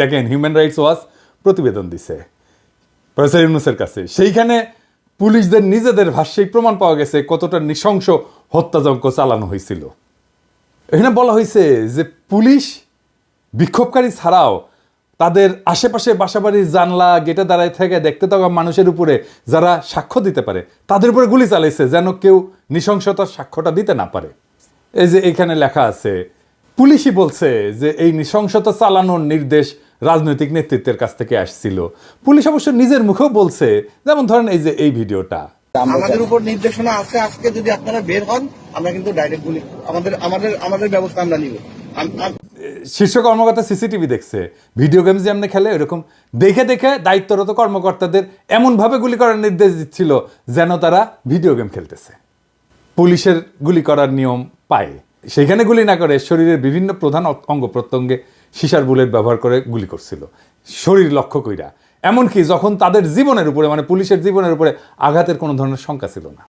দেখেন human rights watch প্রতিবেদন দিছে প্রফেসর ইউনুসের কাছে। সেইখানে পুলিশদের নিজেদের ভাষ্যেই প্রমাণ পাওয়া গেছে কতটা নৃশংস হত্যাযজ্ঞ চালানো হয়েছিল। এখানে বলা হয়েছে যে পুলিশ বিক্ষোভকারী ছাড়াও তাদের আশেপাশে বাসাবাড়ির জানলা গেটে দাঁড়ায় থেকে দেখতে থাকা মানুষের উপরে যারা সাক্ষ্য দিতে পারে, তাদের উপরে গুলি চালাইছে যেন কেউ নৃশংসতার সাক্ষ্যটা দিতে না পারে। এই যে এখানে লেখা আছে পুলিশই বলছে যে এই নৃশংসতা চালানোর নির্দেশ রাজনৈতিক নেতৃত্বের কাছ থেকে আসছিল। পুলিশ অবশ্য নিজের মুখেও বলছে যেমন ধরেন এই যে এই ভিডিওটা। আমাদের উপর নির্দেশনা আছে আজকে যদি আপনারা বের হন আমরা কিন্তু ডাইরেক্ট গুলি আমাদের আমাদের আমাদের ব্যবস্থা আমরা নিব। শীর্ষ কর্মকর্তা সিসিটিভি দেখছে। ভিডিও গেমস যেমন খেলে এরকম দেখে দেখে দায়িত্বরত কর্মকর্তাদের এমনভাবে গুলি করার নির্দেশ দিচ্ছিল যেন তারা ভিডিও গেম খেলতেছে। পুলিশের গুলি করার নিয়ম পায়। সেখানে গুলি না করে শরীরের বিভিন্ন প্রধান অঙ্গ প্রত্যঙ্গে সিসার বুলেট ব্যবহার করে গুলি করছিল। শরীর লক্ষ্য কইরা। এমনকি যখন তাদের জীবনের উপরে মানে পুলিশের জীবনের উপরে আঘাতের কোনো ধরনের শঙ্কা ছিল না।